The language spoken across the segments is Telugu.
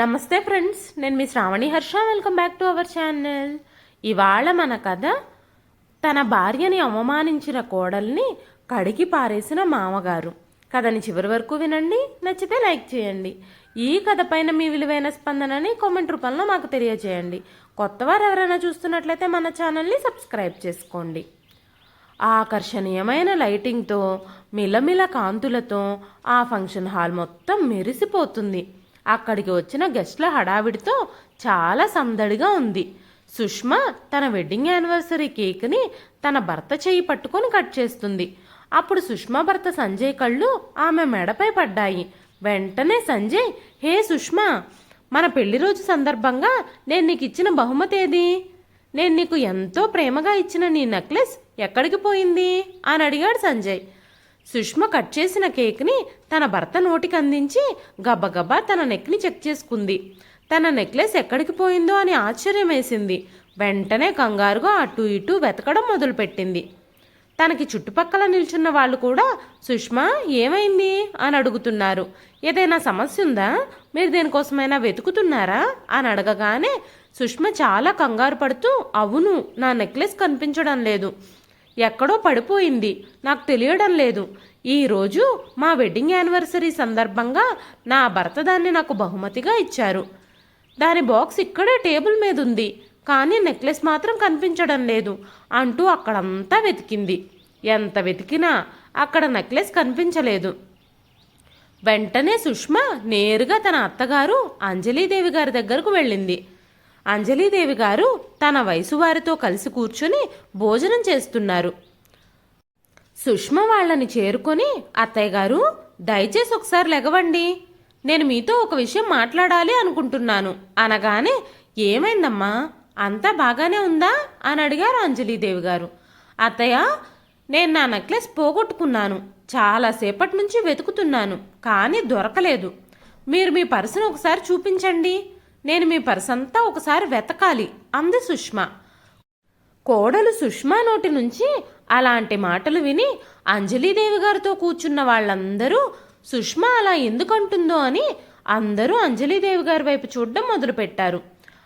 నమస్తే ఫ్రెండ్స్ నేను మీ Sravani Harsha. Welcome back to our channel ఇవాళ మన కథ తన భార్యని అవమానించిన కోడల్ని కడిగి పారేసిన మామగారు. కథని చివరి వరకు వినండి నచ్చితే లైక్ చేయండి. ఈ కథ పైన మీ విలువైన స్పందనని కామెంట్ రూపంలో మాకు తెలియజేయండి. కొత్తవారు ఎవరైనా చూస్తున్నట్లయితే మన ఛానల్ని సబ్స్క్రైబ్ చేసుకోండి. ఆకర్షణీయమైన లైటింగ్తో మిలమిల కాంతులతో ఆ ఫంక్షన్ హాల్ మొత్తం మెరిసిపోతుంది. అక్కడికి వచ్చిన గెస్ట్ల హడావిడితో చాలా సందడిగా ఉంది. సుష్మా తన వెడ్డింగ్ యానివర్సరీ కేక్ని తన భర్త చేయి పట్టుకొని కట్ చేస్తుంది. అప్పుడు సుష్మా భర్త సంజయ్ కళ్ళు ఆమె మెడపై పడ్డాయి. వెంటనే సంజయ్ హే సుష్మా మన పెళ్ళి రోజు సందర్భంగా నేను నీకు ఇచ్చిన బహుమతి ఏది? నేను నీకు ఎంతో ప్రేమగా ఇచ్చిన నీ నెక్లెస్ ఎక్కడికి పోయింది? అని అడిగాడు సంజయ్. సుష్మ కట్ చేసిన కేక్ని తన భర్త నోటికి అందించి గబగబా తన నెక్ని చెక్ చేసుకుంది. తన నెక్లెస్ ఎక్కడికి పోయిందో అని ఆశ్చర్యం వేసింది. వెంటనే కంగారుగా అటు ఇటు వెతకడం మొదలుపెట్టింది. తనకి చుట్టుపక్కల నిల్చున్న వాళ్ళు కూడా సుష్మా ఏమైంది? అని అడుగుతున్నారు. ఏదైనా సమస్య ఉందా? మీరు దేనికోసమైనా వెతుకుతున్నారా? అని అడగగానే సుష్మ చాలా కంగారు పడుతూ అవును నా నెక్లెస్ కనిపించడం లేదు. ఎక్కడో పడిపోయింది. నాకు తెలియడం లేదు. ఈరోజు మా వెడ్డింగ్ యానివర్సరీ సందర్భంగా నా భర్త దాన్ని నాకు బహుమతిగా ఇచ్చారు. దాని బాక్స్ ఇక్కడే టేబుల్ మీద ఉంది కానీ నెక్లెస్ మాత్రం కనిపించడం లేదు అంటూ అక్కడంతా వెతికింది. ఎంత వెతికినా అక్కడ నెక్లెస్ కనిపించలేదు. వెంటనే సుష్మా నేరుగా తన అత్తగారు అంజలీదేవి గారి దగ్గరకు వెళ్ళింది. అంజలీదేవి గారు తన వయసు వారితో కలిసి కూర్చుని భోజనం చేస్తున్నారు. సుష్మ వాళ్ళని చేరుకొని అత్తయ్య గారు దయచేసి ఒకసారి లెగవండి. నేను మీతో ఒక విషయం మాట్లాడాలి అనుకుంటున్నాను. అనగానే ఏమైందమ్మా? అంతా బాగానే ఉందా? అని అడిగారు అంజలీదేవి గారు. అత్తయ్య నేను నా నెక్లెస్ పోగొట్టుకున్నాను. చాలాసేపటి నుంచి వెతుకుతున్నాను కానీ దొరకలేదు. మీరు మీ పర్సును ఒకసారి చూపించండి. నేను మీ పర్స్ అంతా ఒకసారి వెతకాలి. అంది సుష్మా. కోడలు సుష్మా నోటి నుంచి అలాంటి మాటలు విని అంజలీదేవి గారితో కూర్చున్న వాళ్ళందరూ సుష్మా అలా ఎందుకంటుందో అని అందరూ అంజలీదేవి గారి వైపు చూడడం మొదలుపెట్టారు.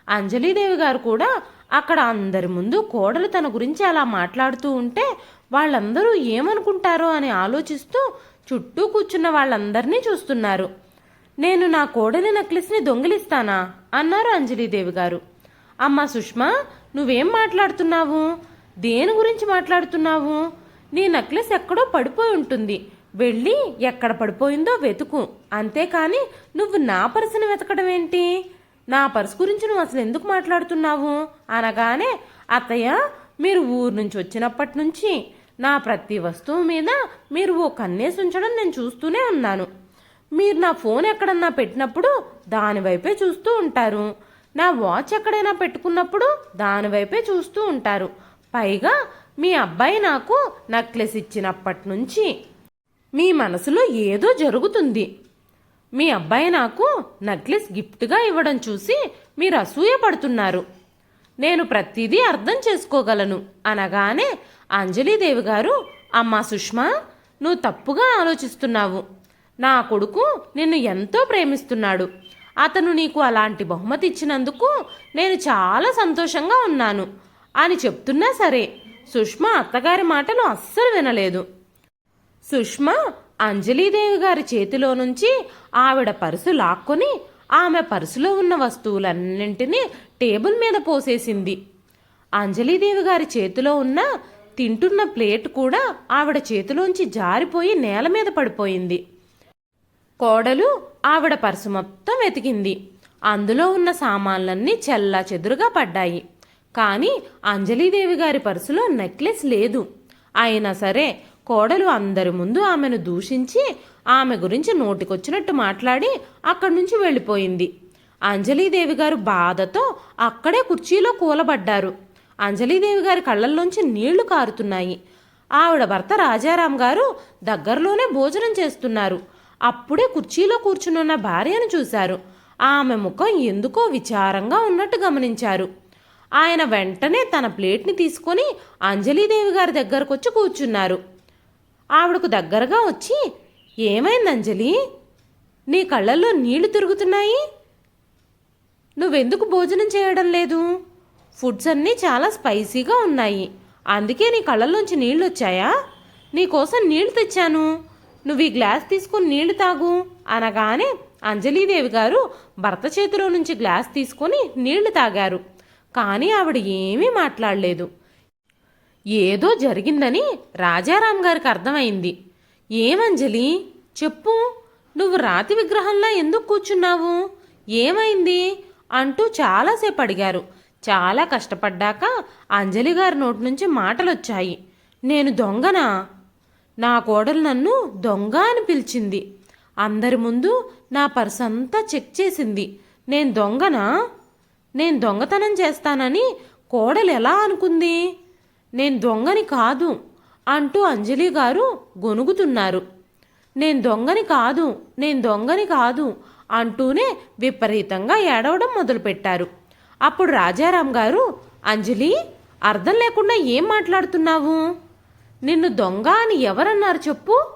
అంజలీదేవి గారు కూడా అక్కడ అందరి ముందు కోడలు తన గురించి అలా మాట్లాడుతూ ఉంటే వాళ్ళందరూ ఏమనుకుంటారో అని ఆలోచిస్తూ చుట్టూ కూర్చున్న వాళ్ళందరినీ చూస్తున్నారు. నేను నా కోడలి నెక్లెస్ని దొంగిలిస్తానా? అన్నారు అంజలీదేవి గారు. అమ్మా సుష్మా నువ్వేం మాట్లాడుతున్నావు? దేని గురించి మాట్లాడుతున్నావు? నీ నెక్లెస్ ఎక్కడో పడిపోయి ఉంటుంది. వెళ్ళి ఎక్కడ పడిపోయిందో వెతుకు. అంతేకాని నువ్వు నా పర్సుని వెతకడం ఏంటి? నా పర్సు గురించి నువ్వు అసలు ఎందుకు మాట్లాడుతున్నావు? అనగానే అత్తయ్య మీరు ఊరు నుంచి వచ్చినప్పటి నుంచి నా ప్రతి వస్తువు మీద మీరు ఓ కన్నేసి ఉంచడం నేను చూస్తూనే ఉన్నాను. మీరు నా ఫోన్ ఎక్కడన్నా పెట్టినప్పుడు దానివైపే చూస్తూ ఉంటారు. నా వాచ్ ఎక్కడైనా పెట్టుకున్నప్పుడు దానివైపే చూస్తూ ఉంటారు. పైగా మీ అబ్బాయి నాకు నెక్లెస్ ఇచ్చినప్పటి నుంచి మీ మనసులో ఏదో జరుగుతుంది. మీ అబ్బాయి నాకు నెక్లెస్ గిఫ్ట్గా ఇవ్వడం చూసి మీరు అసూయ పడుతున్నారు. నేను ప్రతిదీ అర్థం చేసుకోగలను అనగానే అంజలీదేవి గారు అమ్మా సుష్మా నువ్వు తప్పుగా ఆలోచిస్తున్నావు. నా కొడుకు నిన్ను ఎంతో ప్రేమిస్తున్నాడు. అతను నీకు అలాంటి బహుమతి ఇచ్చినందుకు నేను చాలా సంతోషంగా ఉన్నాను. అని చెప్తున్నా సరే సుష్మా అత్తగారి మాటలు అస్సలు వినలేదు. సుష్మా అంజలీదేవి గారి చేతిలో నుంచి ఆవిడ పరుసు లాక్కొని ఆమె పరుసులో ఉన్న వస్తువులన్నింటినీ టేబుల్ మీద పోసేసింది. అంజలీదేవి గారి చేతిలో ఉన్న తింటున్న ప్లేట్ కూడా ఆవిడ చేతిలోంచి జారిపోయి నేల మీద పడిపోయింది. కోడలు ఆవిడ పర్సు మొత్తం వెతికింది. అందులో ఉన్న సామాన్లన్నీ చెల్లా చెదురుగా పడ్డాయి. కానీ అంజలీదేవి గారి పర్సులో నెక్లెస్ లేదు. అయినా సరే కోడలు అందరి ముందు ఆమెను దూషించి ఆమె గురించి నోటికొచ్చినట్టు మాట్లాడి అక్కడి నుంచి వెళ్ళిపోయింది. అంజలీదేవి గారు బాధతో అక్కడే కుర్చీలో కూలబడ్డారు. అంజలీదేవి గారి కళ్ళల్లోంచి నీళ్ళు కారుతున్నాయి. ఆవిడ భర్త రాజారాం గారు దగ్గరలోనే భోజనం చేస్తున్నారు. అప్పుడే కుర్చీలో కూర్చునున్న భార్యను చూశారు. ఆమె ముఖం ఎందుకో విచారంగా ఉన్నట్టు గమనించారు. ఆయన వెంటనే తన ప్లేట్ని తీసుకొని అంజలీదేవి గారి దగ్గరకు వచ్చి కూర్చున్నారు. ఆవిడకు దగ్గరగా వచ్చి ఏమైంది అంజలి? నీ కళ్ళల్లో నీళ్ళు తిరుగుతున్నాయి? నువ్వెందుకు భోజనం చేయడం లేదు? ఫుడ్స్ అన్నీ చాలా స్పైసీగా ఉన్నాయి. అందుకే నీ కళ్ళల్లోంచి నీళ్ళు వచ్చాయా నీకోసం నీళ్ళు తెచ్చాను. నువ్వు ఈ గ్లాస్ తీసుకుని నీళ్ళు తాగు అనగానే అంజలీదేవి గారు భర్త చేతిలో నుంచి గ్లాస్ తీసుకొని నీళ్ళు తాగారు. కానీ ఆవిడ ఏమీ మాట్లాడలేదు. ఏదో జరిగిందని రాజారాం గారికి అర్థమైంది. ఏమంజలి చెప్పు. నువ్వు రాతి విగ్రహంలా ఎందుకు కూర్చున్నావు? ఏమైంది? అంటూ చాలాసేపు అడిగారు. చాలా కష్టపడ్డాక అంజలి గారి నోటి నుంచి మాటలొచ్చాయి. నేను దొంగనా? నా కోడలు నన్ను దొంగ అని పిలిచింది. అందరి ముందు నా పర్స్ అంతా చెక్ చేసింది. నేను దొంగనా? నేను దొంగతనం చేస్తానని కోడలు ఎలా అనుకుంది? నేను దొంగని కాదు అంటూ అంజలి గారు గొనుగుతున్నారు నేను దొంగని కాదు నేను దొంగని కాదు అంటూనే విపరీతంగా ఏడవడం మొదలుపెట్టారు. అప్పుడు రాజారాం గారు అంజలి అర్థం లేకుండా ఏం మాట్లాడుతున్నావు? నిన్ను దొంగ అని ఎవరన్నారు చెప్పు?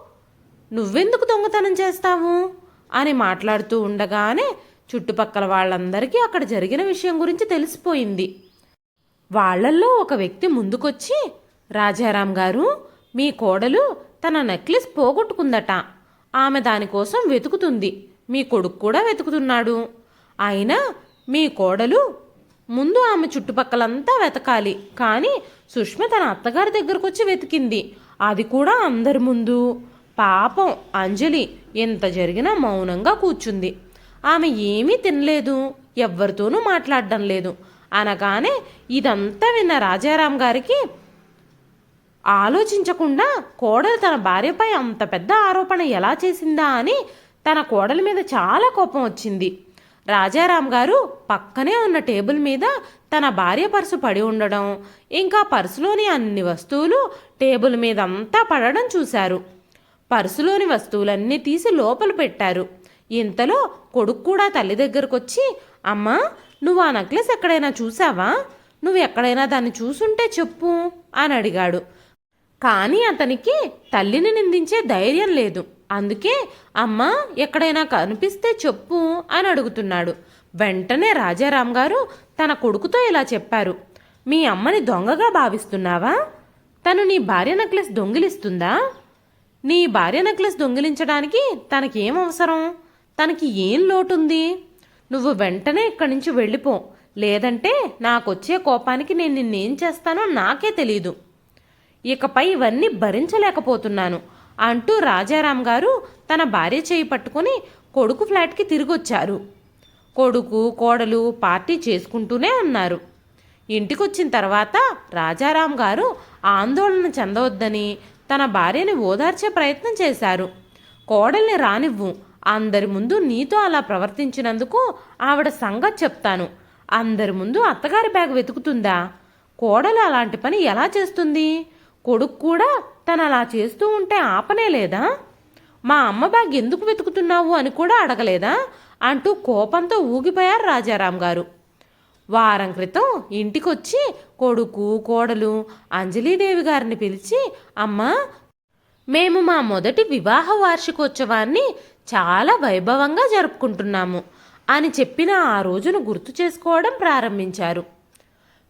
నువ్వెందుకు దొంగతనం చేస్తావు? అని మాట్లాడుతూ ఉండగానే చుట్టుపక్కల వాళ్ళందరికీ అక్కడ జరిగిన విషయం గురించి తెలిసిపోయింది. వాళ్ళల్లో ఒక వ్యక్తి ముందుకొచ్చి రాజారాం గారు మీ కోడలు తన నెక్లెస్ పోగొట్టుకుందట. ఆమె దానికోసం వెతుకుతుంది. మీ కొడుకు కూడా వెతుకుతున్నాడు. అయినా మీ కోడలు ముందు ఆమె చుట్టుపక్కలంతా వెతకాలి. కానీ సుష్మ తన అత్తగారి దగ్గరకు వచ్చి వెతికింది. అది కూడా అందరి ముందు. పాపం అంజలి ఎంత జరిగినా మౌనంగా కూర్చుంది. ఆమె ఏమీ తినలేదు ఎవ్వరితోనూ మాట్లాడడం లేదు. అనగానే ఇదంతా విన్న రాజారాం గారికి ఆలోచించకుండా కోడలు తన భార్యపై అంత పెద్ద ఆరోపణ ఎలా చేసిందా అని తన కోడలి మీద చాలా కోపం వచ్చింది. రాజారాం గారు పక్కనే ఉన్న టేబుల్ మీద తన భార్య పర్సు పడి ఉండడం ఇంకా పర్సులోని అన్ని వస్తువులు టేబుల్ మీద అంతా పడడం చూశారు. పర్సులోని వస్తువులన్నీ తీసి లోపల పెట్టారు. ఇంతలో కొడుకు కూడా తల్లి దగ్గరకు వచ్చి అమ్మా నువ్వు ఆ నెక్లెస్ ఎక్కడైనా చూసావా నువ్వు ఎక్కడైనా దాన్ని చూసుంటే చెప్పు అని అడిగాడు. కానీ అతనికి తల్లిని నిందించే ధైర్యం లేదు. అందుకే అమ్మ ఎక్కడైనా కనిపిస్తే చెప్పు అని అడుగుతున్నాడు. వెంటనే రాజారాం గారు తన కొడుకుతో ఇలా చెప్పారు. మీ అమ్మని దొంగగా భావిస్తున్నావా? తను నీ భార్య నెక్లెస్ దొంగిలిస్తుందా? నీ భార్య నెక్లెస్ దొంగిలించడానికి తనకేం అవసరం? తనకి ఏం లోటుంది? నువ్వు వెంటనే ఇక్కడి నుంచి వెళ్ళిపో. లేదంటే నాకొచ్చే కోపానికి నేను నిన్నేం చేస్తానో నాకే తెలీదు. ఇకపై ఇవన్నీ భరించలేకపోతున్నాను అంటూ రాజారాం గారు తన భార్య చేయి పట్టుకుని కొడుకు ఫ్లాట్కి తిరిగొచ్చారు. కొడుకు కోడలు పార్టీ చేసుకుంటూనే ఉన్నారు. ఇంటికొచ్చిన తర్వాత రాజారాం గారు ఆందోళన చెందవద్దని తన భార్యని ఓదార్చే ప్రయత్నం చేశారు. కోడల్ని రానివ్వు అందరి ముందు నీతో అలా ప్రవర్తించినందుకు ఆవిడ సంగతి చెప్తాను. అందరి ముందు అత్తగారి బ్యాగ్ వెతుకుతుందా? కోడలు అలాంటి పని ఎలా చేస్తుంది? కొడుకు కూడా తను అలా చేస్తూ ఉంటే ఆపనే లేదా? మా అమ్మ బ్యాగ్ ఎందుకు వెతుకుతున్నావు అని కూడా అడగలేదా? అంటూ కోపంతో ఊగిపోయారు రాజారాం గారు. వారం క్రితం ఇంటికొచ్చి కొడుకు కోడలు అంజలీదేవి గారిని పిలిచి అమ్మా మేము మా మొదటి వివాహ వార్షికోత్సవాన్ని చాలా వైభవంగా జరుపుకుంటున్నాము అని చెప్పిన ఆ రోజును గుర్తు చేసుకోవడం ప్రారంభించారు.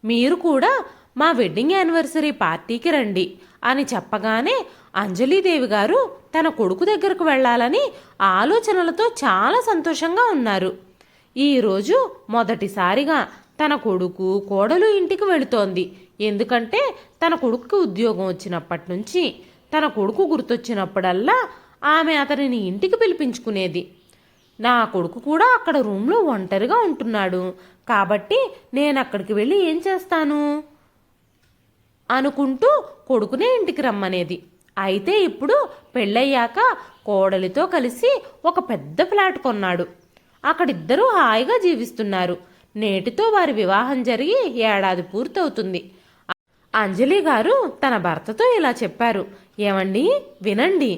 మీరు కూడా మా వెడ్డింగ్ యానివర్సరీ పార్టీకి రండి అని చెప్పగానే అంజలీదేవి గారు తన కొడుకు దగ్గరకు వెళ్ళాలని ఆలోచనలతో చాలా సంతోషంగా ఉన్నారు. ఈరోజు మొదటిసారిగా తన కొడుకు కోడలు ఇంటికి వెళుతోంది. ఎందుకంటే తన కొడుకు ఉద్యోగం వచ్చినప్పటి నుంచి తన కొడుకు గుర్తొచ్చినప్పుడల్లా ఆమె అతనిని ఇంటికి పిలిపించుకునేది. నా కొడుకు కూడా అక్కడ రూమ్లో ఒంటరిగా ఉంటున్నాడు. కాబట్టి నేను అక్కడికి వెళ్ళి ఏం చేస్తాను? అనుకుంటూ కొడుకునే ఇంటికి రమ్మనేది. అయితే ఇప్పుడు పెళ్ళయ్యాక కోడలితో కలిసి ఒక పెద్ద ఫ్లాట్ కొన్నాడు. అక్కడిద్దరూ హాయిగా జీవిస్తున్నారు. నేటితో వారి వివాహం జరిగి ఏడాది పూర్తవుతుంది. అంజలి గారు తన భర్తతో ఇలా చెప్పారు. ఏమండి వినండి.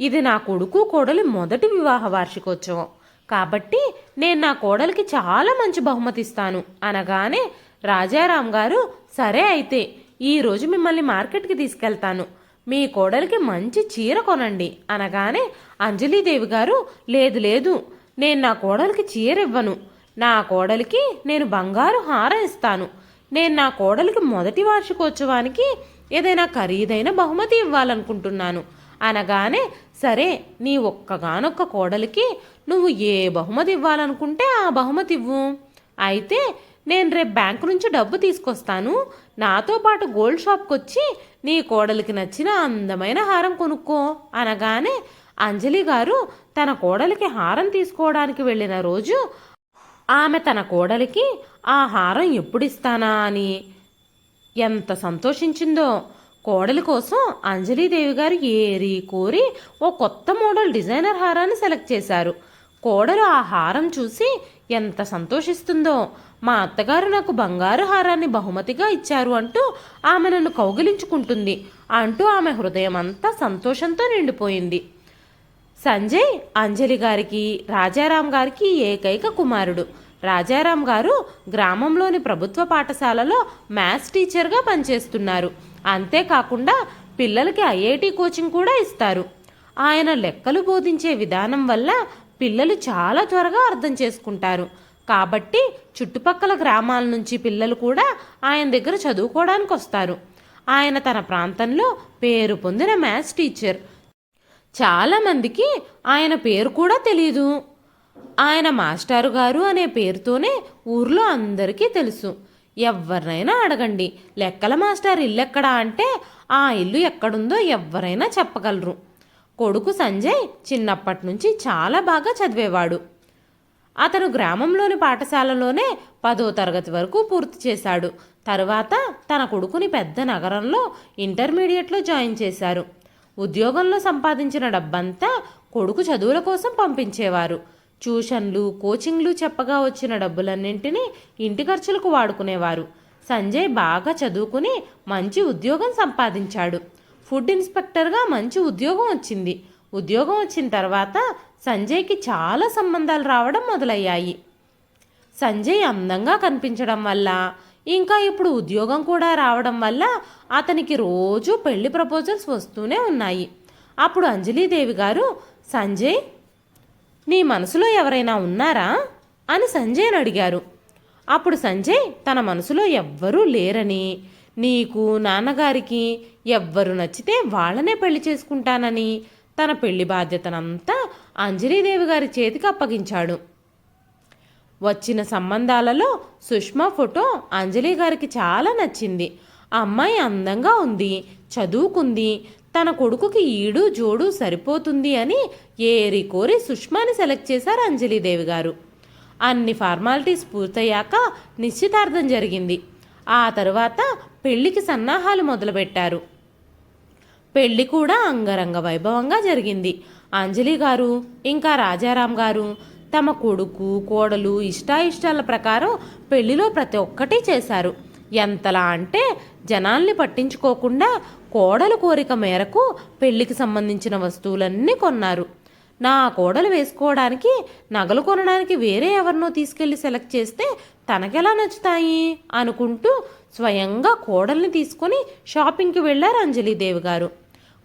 ఇది నా కొడుకు కోడలి మొదటి వివాహ వార్షికోత్సవం. కాబట్టి నేను నా కోడలికి చాలా మంచి బహుమతి ఇస్తాను అనగానే రాజారాం గారు సరే అయితే ఈరోజు మిమ్మల్ని మార్కెట్కి తీసుకెళ్తాను. మీ కోడలికి మంచి చీర కొనండి. అనగానే అంజలీదేవి గారు లేదు లేదు నేను నా కోడలికి చీర ఇవ్వను. నా కోడలికి నేను బంగారు హారం ఇస్తాను. నేను నా కోడలికి మొదటి వార్షికోత్సవానికి ఏదైనా ఖరీదైన బహుమతి ఇవ్వాలనుకుంటున్నాను. అనగానే సరే నీ ఒక్కగానొక్క కోడలికి నువ్వు ఏ బహుమతి ఇవ్వాలనుకుంటే ఆ బహుమతి ఇవ్వు అయితే నేను రేపు బ్యాంకు నుంచి డబ్బు తీసుకొస్తాను. నాతో పాటు గోల్డ్ షాప్కి వచ్చి నీ కోడలికి నచ్చిన అందమైన హారం కొనుక్కో అనగానే అంజలి గారు తన కోడలికి హారం తీసుకోవడానికి వెళ్ళిన రోజు ఆమె తన కోడలికి ఆ హారం ఎప్పుడిస్తానా అని ఎంత సంతోషించిందో. కోడలి కోసం అంజలీదేవి గారు ఏరి కోరి ఓ కొత్త మోడల్ డిజైనర్ హారాన్ని సెలెక్ట్ చేశారు. కోడలు ఆ హారం చూసి ఎంత సంతోషిస్తుందో. మా అత్తగారు నాకు బంగారు హారాన్ని బహుమతిగా ఇచ్చారు అంటూ ఆమె నన్ను కౌగిలించుకుంటుంది. అంటూ ఆమె హృదయం అంతా సంతోషంతో నిండిపోయింది. సంజయ్ అంజలి గారికి రాజారాం గారికి ఏకైక కుమారుడు. రాజారాం గారు గ్రామంలోని ప్రభుత్వ పాఠశాలలో మ్యాథ్స్ టీచర్గా పనిచేస్తున్నారు. అంతేకాకుండా పిల్లలకి ఐఐటి కోచింగ్ కూడా ఇస్తారు. ఆయన లెక్కలు బోధించే విధానం వల్ల పిల్లలు చాలా త్వరగా అర్థం చేసుకుంటారు. కాబట్టి చుట్టుపక్కల గ్రామాల నుంచి పిల్లలు కూడా ఆయన దగ్గర చదువుకోవడానికి వస్తారు. ఆయన తన ప్రాంతంలో పేరు పొందిన మ్యాథ్స్ టీచర్. చాలా మందికి ఆయన పేరు కూడా తెలియదు ఆయన మాస్టారు గారు అనే పేరుతోనే ఊర్లో అందరికీ తెలుసు. ఎవరినైనా అడగండి లెక్కల మాస్టర్ ఇల్లు ఎక్కడా అంటే ఆ ఇల్లు ఎక్కడుందో ఎవరైనా చెప్పగలరు. కొడుకు సంజయ్ చిన్నప్పటి నుంచి చాలా బాగా చదివేవాడు. అతను గ్రామంలోని పాఠశాలలోనే పదో తరగతి వరకు పూర్తి చేశాడు. తరువాత తన కొడుకుని పెద్ద నగరంలో ఇంటర్మీడియట్లో జాయిన్ చేశారు. ఉద్యోగంలో సంపాదించిన డబ్బంతా కొడుకు చదువుల కోసం పంపించేవారు. ట్యూషన్లు కోచింగ్లు చెప్పగా వచ్చిన డబ్బులన్నింటినీ ఇంటి ఖర్చులకు వాడుకునేవారు. సంజయ్ బాగా చదువుకుని మంచి ఉద్యోగం సంపాదించాడు. ఫుడ్ ఇన్స్పెక్టర్గా మంచి ఉద్యోగం వచ్చింది. ఉద్యోగం వచ్చిన తర్వాత సంజయ్కి చాలా సంబంధాలు రావడం మొదలయ్యాయి. సంజయ్ అందంగా కనిపించడం వల్ల ఇంకా ఇప్పుడు ఉద్యోగం కూడా రావడం వల్ల అతనికి రోజు పెళ్ళి ప్రపోజల్స్ వస్తూనే ఉన్నాయి. అప్పుడు అంజలీదేవి గారు సంజయ్ నీ మనసులో ఎవరైనా ఉన్నారా? అని సంజయ్ని అడిగారు. అప్పుడు సంజయ్ తన మనసులో ఎవ్వరూ లేరని నీకు నాన్నగారికి ఎవ్వరు నచ్చితే వాళ్ళనే పెళ్ళి చేసుకుంటానని తన పెళ్ళి బాధ్యతనంతా అంజలీదేవి గారి చేతికి అప్పగించాడు. వచ్చిన సంబంధాలలో సుష్మా ఫోటో అంజలి గారికి చాలా నచ్చింది. ఆ అమ్మాయి అందంగా ఉంది చదువుకుంది తన కొడుకుకి ఈడు జోడు సరిపోతుంది అని ఏరి కోరి సుష్మాని సెలెక్ట్ చేశారు అంజలీదేవి గారు. అన్ని ఫార్మాలిటీస్ పూర్తయ్యాక నిశ్చితార్థం జరిగింది. ఆ తరువాత పెళ్ళికి సన్నాహాలు మొదలుపెట్టారు. పెళ్ళి కూడా అంగరంగ వైభవంగా జరిగింది. అంజలి గారు ఇంకా రాజారాం గారు తమ కొడుకు కోడలు ఇష్టాయిష్టాల ప్రకారం పెళ్ళిలో ప్రతి ఒక్కటి చేశారు. ఎంతలా అంటే జనాల్ని పట్టించుకోకుండా కోడలు కోరిక మేరకు పెళ్ళికి సంబంధించిన వస్తువులన్నీ కొన్నారు. నా కోడలు వేసుకోవడానికి నగలు కొనడానికి వేరే ఎవరినో తీసుకెళ్ళి సెలెక్ట్ చేస్తే తనకెలా నచ్చుతాయి? అనుకుంటూ స్వయంగా కోడల్ని తీసుకొని షాపింగ్కి వెళ్ళారు అంజలిదేవి గారు.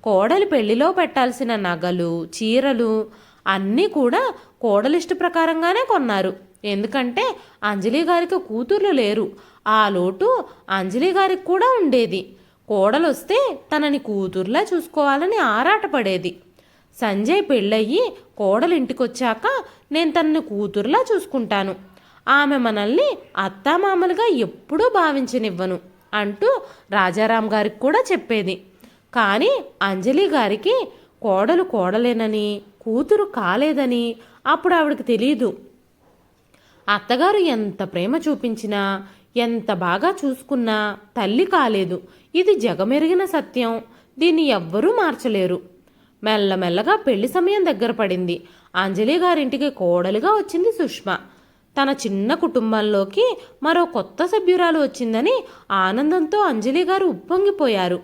కోడలి పెళ్ళిలో పెట్టాల్సిన నగలు చీరలు అన్నీ కూడా కోడలిష్ట ప్రకారంగానే కొన్నారు. ఎందుకంటే అంజలి గారికి కూతుర్లు లేరు. ఆ లోటు అంజలి గారికి కూడా ఉండేది. కోడలొస్తే తనని కూతుర్లా చూసుకోవాలని ఆరాటపడేది. సంజయ్ పెళ్ళయ్యి కోడలింటికొచ్చాక నేను తనని కూతురులా చూసుకుంటాను. ఆమె మనల్ని అత్తామామలుగా ఎప్పుడూ భావించనివ్వను అంటూ రాజారాం గారికి కూడా చెప్పేది. కానీ అంజలి గారికి కోడలు కోడలేనని కూతురు కాలేదని అప్పుడు ఆవిడకి తెలియదు అత్తగారు ఎంత ప్రేమ చూపించినా ఎంత బాగా చూసుకున్నా తల్లి కాలేదు. ఇది జగమెరిగిన సత్యం. దీన్ని ఎవ్వరూ మార్చలేరు. మెల్లమెల్లగా పెళ్ళి సమయం దగ్గర పడింది. అంజలి గారింటికి కోడలుగా వచ్చింది సుష్మ. తన చిన్న కుటుంబంలోకి మరో కొత్త సభ్యురాలు వచ్చిందని ఆనందంతో అంజలి గారు ఉప్పొంగిపోయారు.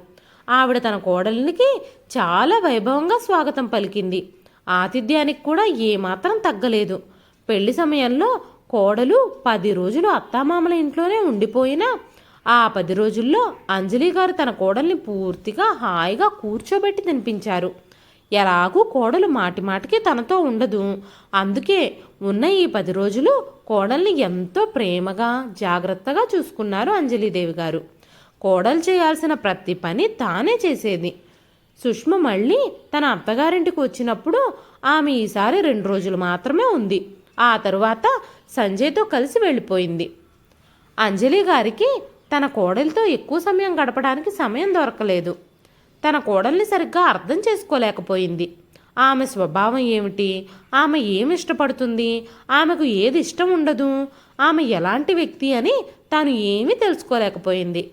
ఆవిడ తన కోడలికి చాలా వైభవంగా స్వాగతం పలికింది. ఆతిథ్యానికి కూడా ఏమాత్రం తగ్గలేదు. పెళ్ళి సమయంలో కోడలు పది రోజులు అత్తామామల ఇంట్లోనే ఉండిపోయినా ఆ పది రోజుల్లో అంజలి గారు తన కోడల్ని పూర్తిగా హాయిగా కూర్చోబెట్టి తినిపించారు. ఎలాగూ కోడలు మాటి మాటికి తనతో ఉండదు. అందుకే ఉన్న ఈ పది రోజులు కోడల్ని ఎంతో ప్రేమగా జాగ్రత్తగా చూసుకున్నారు అంజలీదేవి గారు. కోడలు చేయాల్సిన ప్రతి పని తానే చేసేది. సుష్మ మళ్ళీ తన అత్తగారింటికి వచ్చినప్పుడు ఆమె ఈసారి రెండు రోజులు మాత్రమే ఉంది. ఆ తరువాత సంజయ్తో కలిసి వెళ్ళిపోయింది. అంజలి గారికి తన కోడలితో ఎక్కువ సమయం గడపడానికి సమయం దొరకలేదు. తన కోడల్ని సరిగ్గా అర్థం చేసుకోలేకపోయింది. ఆమె స్వభావం ఏమిటి? ఆమె ఏమి ఇష్టపడుతుంది? ఆమెకు ఏది ఇష్టం ఉండదు? ఆమె ఎలాంటి వ్యక్తి అని తాను ఏమీ తెలుసుకోలేకపోయింది.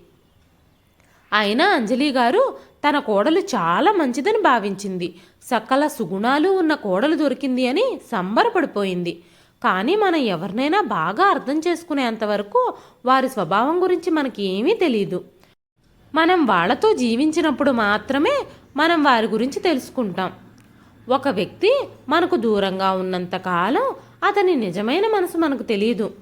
అయినా అంజలి గారు తన కోడలు చాలా మంచిదని భావించింది. సకల సుగుణాలు ఉన్న కోడలు దొరికింది అని సంబరపడిపోయింది. కానీ మనం ఎవరినైనా బాగా అర్థం చేసుకునేంతవరకు వారి స్వభావం గురించి మనకి ఏమీ తెలియదు మనం వాళ్ళతో జీవించినప్పుడు మాత్రమే మనం వారి గురించి తెలుసుకుంటాం. ఒక వ్యక్తి మనకు దూరంగా ఉన్నంతకాలం అతని నిజమైన మనసు మనకు తెలియదు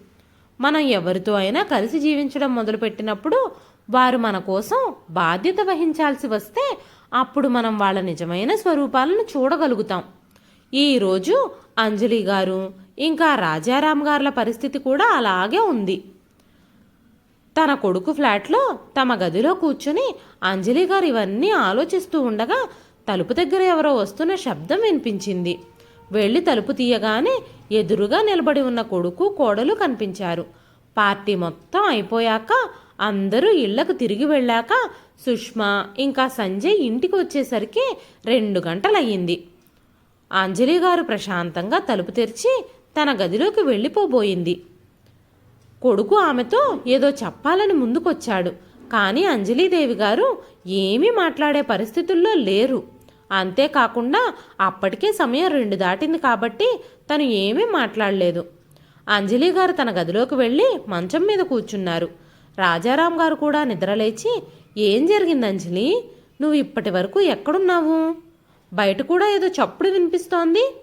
మనం ఎవరితో అయినా కలిసి జీవించడం మొదలుపెట్టినప్పుడు వారు మన కోసం బాధ్యత వహించాల్సి వస్తే అప్పుడు మనం వాళ్ళ నిజమైన స్వరూపాలను చూడగలుగుతాం. ఈరోజు అంజలి గారు ఇంకా రాజారాం గారుల పరిస్థితి కూడా అలాగే ఉంది. తన కొడుకు ఫ్లాట్లో తమ గదిలో కూర్చుని అంజలి గారు ఇవన్నీ ఆలోచిస్తూ ఉండగా తలుపు దగ్గర ఎవరో వస్తున్న శబ్దం వినిపించింది. వెళ్ళి తలుపు తీయగానే ఎదురుగా నిలబడి ఉన్న కొడుకు కోడలు కనిపించారు. పార్టీ మొత్తం అయిపోయాక అందరూ ఇళ్ళకు తిరిగి వెళ్ళాక సుష్మా ఇంకా సంజయ్ ఇంటికి వచ్చేసరికి రెండు గంటలయ్యింది. అంజలి గారు ప్రశాంతంగా తలుపు తెరిచి తన గదిలోకి వెళ్ళిపోబోయింది. కొడుకు ఆమెతో ఏదో చెప్పాలని ముందుకొచ్చాడు. కానీ అంజలీదేవి గారు ఏమీ మాట్లాడే పరిస్థితుల్లో లేరు. అంతేకాకుండా అప్పటికే సమయం రెండు దాటింది కాబట్టి తను ఏమీ మాట్లాడలేదు. అంజలి గారు తన గదిలోకి వెళ్ళి మంచం మీద కూర్చున్నారు. రాజారాం గారు కూడా నిద్రలేచి ఏం జరిగింది అంజలి? నువ్వు ఇప్పటి వరకు ఎక్కడున్నావు? బయట కూడా ఏదో చప్పుడు వినిపిస్తోంది?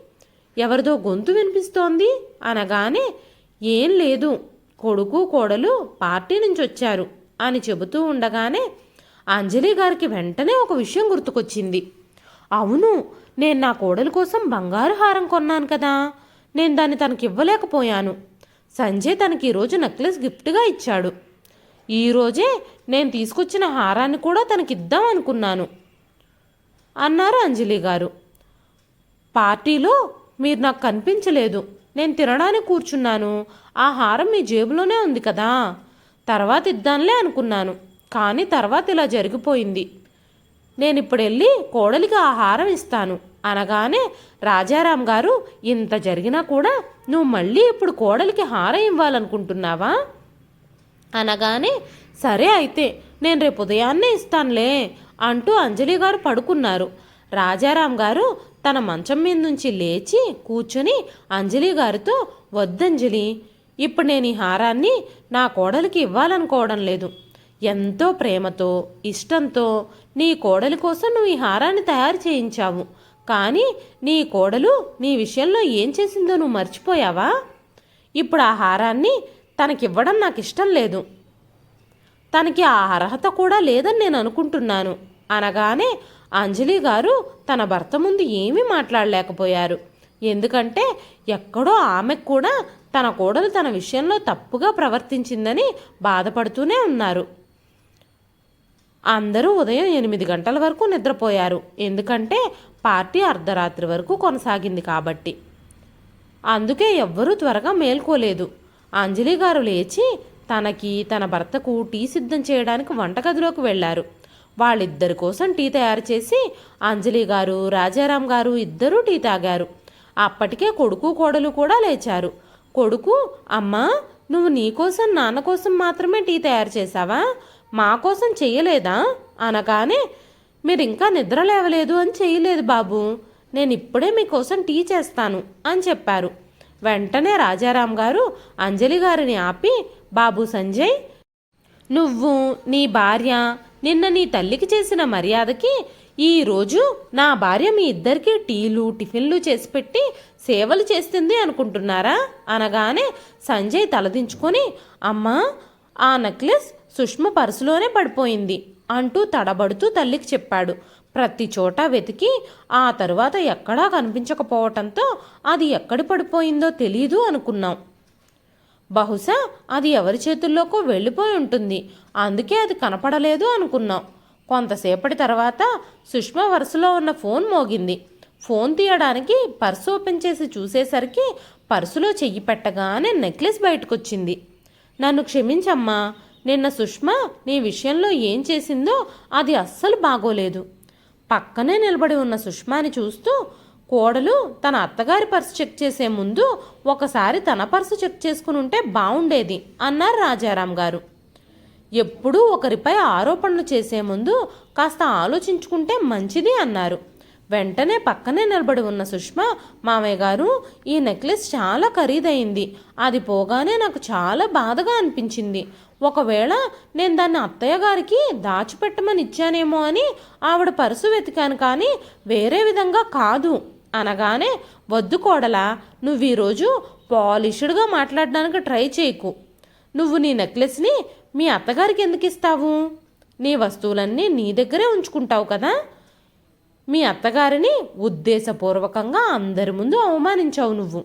ఎవరిదో గొంతు వినిపిస్తోంది? అనగానే ఏం లేదు. కొడుకు కోడలు పార్టీ నుంచి వచ్చారు అని చెబుతూ ఉండగానే అంజలి గారికి వెంటనే ఒక విషయం గుర్తుకొచ్చింది. అవును నేను నా కోడలి కోసం బంగారు హారం కొన్నాను కదా. నేను దాన్ని తనకి ఇవ్వలేకపోయాను సంజయ్ తనకి ఈరోజు నెక్లెస్ గిఫ్ట్గా ఇచ్చాడు. ఈరోజే నేను తీసుకొచ్చిన హారాన్ని కూడా తనకిద్దాం అనుకున్నాను అన్నారు అంజలి గారు. పార్టీలో మీరు నాకు కనిపించలేదు. నేను తినడానికి కూర్చున్నాను. ఆ హారం మీ జేబులోనే ఉంది కదా. తర్వాత ఇద్దాంలే అనుకున్నాను. కానీ తర్వాత ఇలా జరిగిపోయింది. నేను ఇప్పుడు వెళ్ళి కోడలికి ఆ హారం ఇస్తాను. అనగానే రాజారాం గారు ఇంత జరిగినా కూడా నువ్వు మళ్ళీ ఇప్పుడు కోడలికి హారం ఇవ్వాలనుకుంటున్నావా? అనగానే సరే అయితే నేను రేపు ఉదయాన్నే ఇస్తానులే అంటూ అంజలి గారు పడుకున్నారు. రాజారాం గారు తన మంచం మీద నుంచి లేచి కూర్చుని అంజలి గారితో వద్దంజలి ఇప్పుడు నేను ఈ హారాన్ని నా కోడలికి ఇవ్వాలనుకోవడం లేదు. ఎంతో ప్రేమతో ఇష్టంతో నీ కోడలి కోసం నువ్వు ఈ హారాన్ని తయారు చేయించావు. కానీ నీ కోడలు నీ విషయంలో ఏం చేసిందో నువ్వు మర్చిపోయావా? ఇప్పుడు ఆ హారాన్ని తనకివ్వడం నాకు ఇష్టం లేదు. తనకి ఆ అర్హత కూడా లేదని నేను అనుకుంటున్నాను అనగానే అంజలి గారు తన భర్త ముందు ఏమీ మాట్లాడలేకపోయారు. ఎందుకంటే ఎక్కడో ఆమెకు కూడా తన కోడలు తన విషయంలో తప్పుగా ప్రవర్తించిందని బాధపడుతూనే ఉన్నారు. అందరూ ఉదయం ఎనిమిది గంటల వరకు నిద్రపోయారు. ఎందుకంటే పార్టీ అర్ధరాత్రి వరకు కొనసాగింది కాబట్టి. అందుకే ఎవ్వరూ త్వరగా మేల్కోలేదు. అంజలి గారు లేచి తనకి తన భర్తకు టీ సిద్ధం చేయడానికి వంటగదిలోకి వెళ్ళారు. వాళ్ళిద్దరి కోసం టీ తయారు చేసి అంజలి గారు రాజారాం గారు ఇద్దరూ టీ తాగారు. అప్పటికే కొడుకు కోడలు కూడా లేచారు. కొడుకు అమ్మా నువ్వు నీకోసం నాన్న కోసం మాత్రమే టీ తయారు చేశావా? మా కోసం చెయ్యలేదా? అనగానే మీరు ఇంకా నిద్ర లేవలేదు అని చెయ్యలేదు బాబు. నేను ఇప్పుడే మీకోసం టీ చేస్తాను అని చెప్పారు. వెంటనే రాజారాం గారు అంజలి గారిని ఆపి బాబు సంజయ్ నువ్వు నీ భార్య నిన్న నీ తల్లికి చేసిన మర్యాదకి ఈరోజు నా భార్య మీ ఇద్దరికి టీలు టిఫిన్లు చేసి పెట్టి సేవలు చేస్తుంది అనుకుంటున్నారా? అనగానే సంజయ్ తలదించుకొని అమ్మా ఆ నెక్లెస్ సుష్మ పర్సులోనే పడిపోయింది అంటూ తడబడుతూ తల్లికి చెప్పాడు. ప్రతి చోట వెతికి ఆ తరువాత ఎక్కడా కనిపించకపోవటంతో అది ఎక్కడ పడిపోయిందో తెలీదు అనుకున్నాం. బహుశా అది ఎవరి చేతుల్లోకో వెళ్ళిపోయి ఉంటుంది. అందుకే అది కనపడలేదు అనుకున్నాం. కొంతసేపటి తర్వాత సుష్మా వరుసలో ఉన్న ఫోన్ మోగింది. ఫోన్ తీయడానికి పర్సు ఓపెన్ చేసి చూసేసరికి పర్సులో చెయ్యి పెట్టగానే నెక్లెస్ బయటకొచ్చింది. నన్ను క్షమించమ్మా నిన్న సుష్మా నీ విషయంలో ఏం చేసిందో అది అస్సలు బాగోలేదు. పక్కనే నిలబడి ఉన్న సుష్మాని చూస్తూ కోడలు తన అత్తగారి పర్సు చెక్ చేసే ముందు ఒకసారి తన పర్సు చెక్ చేసుకుని ఉంటే బాగుండేది అన్నారు రాజారాం గారు. ఎప్పుడూ ఒకరిపై ఆరోపణలు చేసే ముందు కాస్త ఆలోచించుకుంటే మంచిది అన్నారు. వెంటనే పక్కనే నిలబడి ఉన్న సుష్మా మామయ్య గారు ఈ నెక్లెస్ చాలా ఖరీదైంది. అది పోగానే నాకు చాలా బాధగా అనిపించింది. ఒకవేళ నేను దాన్ని అత్తయ్య గారికి దాచిపెట్టమని ఇచ్చానేమో అని ఆవిడ పరుసు వెతికాను కానీ వేరే విధంగా కాదు. అనగానే వద్దు కోడలా నువ్వు ఈరోజు పాలిష్డ్గా మాట్లాడడానికి ట్రై చేయకు. నువ్వు నీ నెక్లెస్ని మీ అత్తగారికి ఎందుకు ఇస్తావు? నీ వస్తువులన్నీ నీ దగ్గరే ఉంచుకుంటావు కదా? మీ అత్తగారిని ఉద్దేశపూర్వకంగా అందరి ముందు అవమానించావు నువ్వు.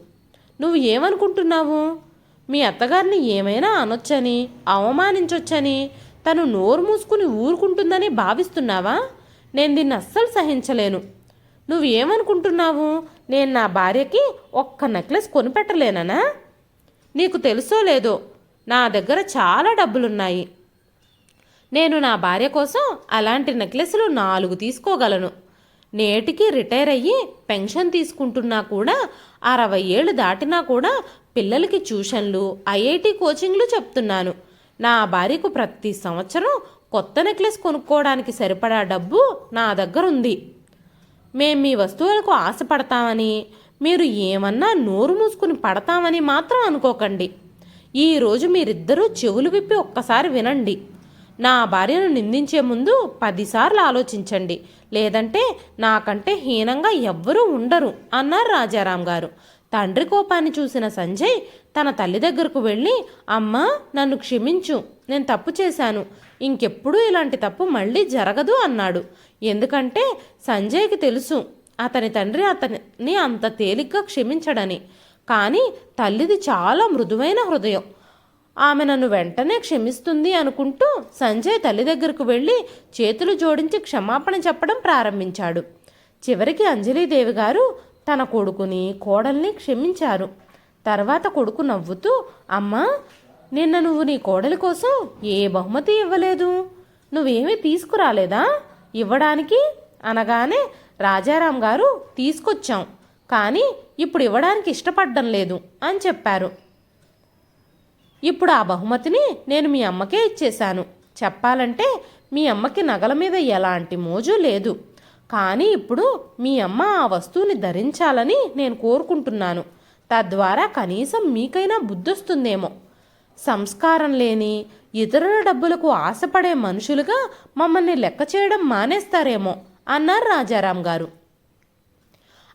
నువ్వు ఏమనుకుంటున్నావు? మీ అత్తగారిని ఏమైనా అనొచ్చని అవమానించొచ్చని తను నోరు మూసుకుని ఊరుకుంటుందని భావిస్తున్నావా? నేను దీన్ని అస్సలు సహించలేను. నువ్వు ఏమనుకుంటున్నావు నేను నా భార్యకి ఒక్క నెక్లెస్ కొనిపెట్టలేనా నీకు తెలుసో లేదో నా దగ్గర చాలా డబ్బులున్నాయి. నేను నా భార్య కోసం అలాంటి నెక్లెస్లు నాలుగు తీసుకోగలను. నేటికి రిటైర్ అయ్యి పెన్షన్ తీసుకుంటున్నా కూడా అరవై ఏళ్ళు దాటినా కూడా పిల్లలకి ట్యూషన్లు ఐఐటి కోచింగ్లు చెప్తున్నాను. నా భార్యకు ప్రతి సంవత్సరం కొత్త నెక్లెస్ కొనుక్కోవడానికి సరిపడా డబ్బు నా దగ్గర ఉంది మేం మీ వస్తువులకు ఆశపడతామని మీరు ఏమన్నా నోరు మూసుకుని పడతామని మాత్రం అనుకోకండి. ఈరోజు మీరిద్దరూ చెవులు విప్పి ఒక్కసారి వినండి. నా భార్యను నిందించే ముందు పదిసార్లు ఆలోచించండి. లేదంటే నాకంటే హీనంగా ఎవ్వరూ ఉండరు అన్నారు రాజారాం గారు. తండ్రి కోపాన్ని చూసిన సంజయ్ తన తల్లి దగ్గరకు వెళ్ళి అమ్మ నన్ను క్షమించు నేను తప్పు చేశాను. ఇంకెప్పుడూ ఇలాంటి తప్పు మళ్ళీ జరగదు అన్నాడు. ఎందుకంటే సంజయ్కి తెలుసు అతని తండ్రి అతని అంత తేలిగ్గా క్షమించడని. కానీ తల్లిది చాలా మృదువైన హృదయం. ఆమె నన్ను వెంటనే క్షమిస్తుంది అనుకుంటూ సంజయ్ తల్లి దగ్గరకు వెళ్ళి చేతులు జోడించి క్షమాపణ చెప్పడం ప్రారంభించాడు. చివరికి అంజలీదేవి గారు తన కొడుకుని కోడల్ని క్షమించారు. తర్వాత కొడుకు నవ్వుతూ అమ్మా నిన్న నువ్వు నీ కోడలి కోసం ఏ బహుమతి ఇవ్వలేదు. నువ్వేమీ తీసుకురాలేదా? ఇవ్వడానికి? అనగానే రాజారాం గారు తీసుకొచ్చాం. కానీ ఇప్పుడు ఇవ్వడానికి ఇష్టపడడం లేదు అని చెప్పారు. ఇప్పుడు ఆ బహుమతిని నేను మీ అమ్మకే ఇచ్చేశాను. చెప్పాలంటే మీ అమ్మకి నగల మీద ఎలాంటి మోజు లేదు. కానీ ఇప్పుడు మీ అమ్మ ఆ వస్తువుని ధరించాలని నేను కోరుకుంటున్నాను. తద్వారా కనీసం మీకైనా బుద్ధొస్తుందేమో. సంస్కారం లేని ఇతరుల డబ్బులకు ఆశపడే మనుషులుగా మమ్మల్ని లెక్క చేయడం మానేస్తారేమో అన్నారు రాజారాం గారు.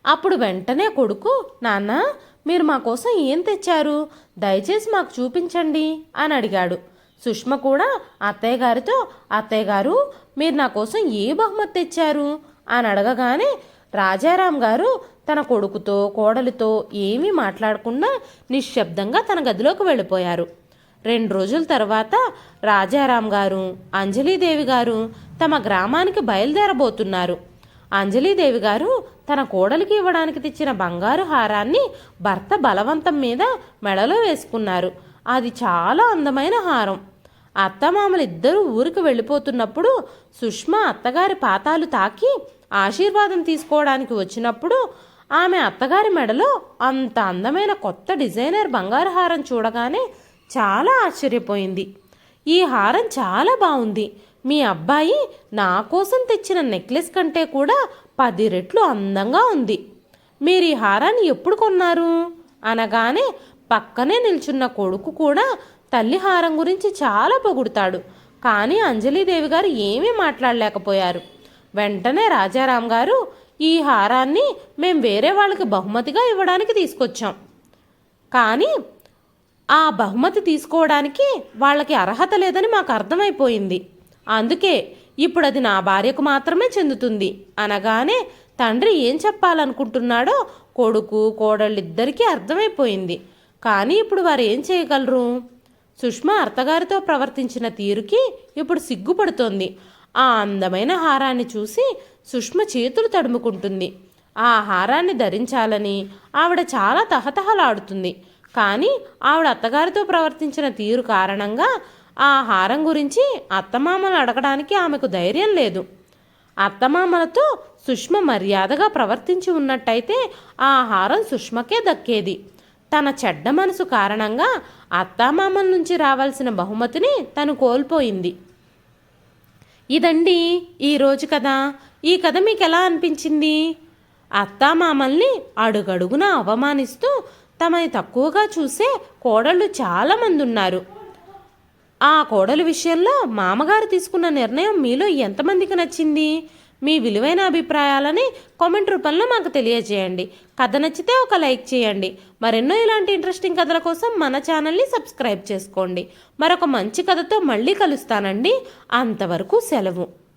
అప్పుడు వెంటనే కొడుకు నాన్న మీరు మా కోసం ఏం తెచ్చారు? దయచేసి మాకు చూపించండి అని అడిగాడు. సుష్మ కూడా అత్తయ్య గారితో అత్తయ్య గారు మీరు నా కోసం ఏ బహుమతి తెచ్చారు? అని అడగగానే రాజారాం గారు తన కొడుకుతో కోడలితో ఏమీ మాట్లాడకుండా నిశ్శబ్దంగా తన గదిలోకి వెళ్ళిపోయారు. రెండు రోజుల తర్వాత రాజారాం గారు అంజలీదేవి గారు తమ గ్రామానికి బయలుదేరబోతున్నారు. అంజలీదేవి గారు తన కోడలికి ఇవ్వడానికి తెచ్చిన బంగారు హారాన్ని భర్త బలవంతం మీద మెడలో వేసుకున్నారు. అది చాలా అందమైన హారం. అత్తమామలు ఇద్దరూ ఊరికి వెళ్ళిపోతున్నప్పుడు సుష్మా అత్తగారి పాతాలు తాకి ఆశీర్వాదం తీసుకోవడానికి వచ్చినప్పుడు ఆమె అత్తగారి మెడలో అంత అందమైన కొత్త డిజైనర్ బంగారు హారం చూడగానే చాలా ఆశ్చర్యపోయింది. ఈ హారం చాలా బాగుంది మీ అబ్బాయి నా కోసం తెచ్చిన నెక్లెస్ కంటే కూడా పది రెట్లు అందంగా ఉంది. మీరు ఈ హారాన్ని ఎప్పుడు కొన్నారు? అనగానే పక్కనే నిల్చున్న కొడుకు కూడా తల్లి హారం గురించి చాలా పొగుడుతాడు. కానీ అంజలీదేవి గారు ఏమీ మాట్లాడలేకపోయారు. వెంటనే రాజారాం గారు ఈ హారాన్ని మేము వేరే వాళ్ళకి బహుమతిగా ఇవ్వడానికి తీసుకొచ్చాం. కానీ ఆ బహుమతి తీసుకోవడానికి వాళ్ళకి అర్హత లేదని మాకు అర్థమైపోయింది. అందుకే ఇప్పుడు అది నా భార్యకు మాత్రమే చెందుతుంది అనగానే తండ్రి ఏం చెప్పాలనుకుంటున్నాడో కొడుకు కోడళ్ళిద్దరికీ అర్థమైపోయింది. కానీ ఇప్పుడు వారు ఏం చేయగలరు? సుష్మా అత్తగారితో ప్రవర్తించిన తీరుకి ఇప్పుడు సిగ్గుపడుతోంది. ఆ అందమైన హారాన్ని చూసి సుష్మ చేతులు తడుముకుంటుంది. ఆ హారాన్ని ధరించాలని ఆవిడ చాలా తహతహలాడుతుంది. కానీ ఆవిడ అత్తగారితో ప్రవర్తించిన తీరు కారణంగా ఆ హారం గురించి అత్తమామలు అడగడానికి ఆమెకు ధైర్యం లేదు. అత్తమామలతో సుష్మ మర్యాదగా ప్రవర్తించి ఉన్నట్టయితే ఆ హారం సుష్మకే దక్కేది. తన చెడ్డ మనసు కారణంగా అత్తామామల నుంచి రావాల్సిన బహుమతిని తను కోల్పోయింది. ఇదండి ఈరోజు కథ ఈ కథ మీకు ఎలా అనిపించింది? అత్తామామల్ని అడుగడుగున అవమానిస్తూ తమని తక్కువగా చూసే కోడళ్ళు చాలామంది ఉన్నారు ఆ కోడలు విషయంలో మామగారు తీసుకున్న నిర్ణయం మీలో ఎంతమందికి నచ్చింది? మీ విలువైన అభిప్రాయాలని కామెంట్ రూపంలో మాకు తెలియజేయండి. కథ నచ్చితే ఒక లైక్ చేయండి. మరెన్నో ఇలాంటి ఇంట్రెస్టింగ్ కథల కోసం మన ఛానల్ని సబ్స్క్రైబ్ చేసుకోండి. మరొక మంచి కథతో మళ్ళీ కలుస్తానండి. అంతవరకు సెలవు.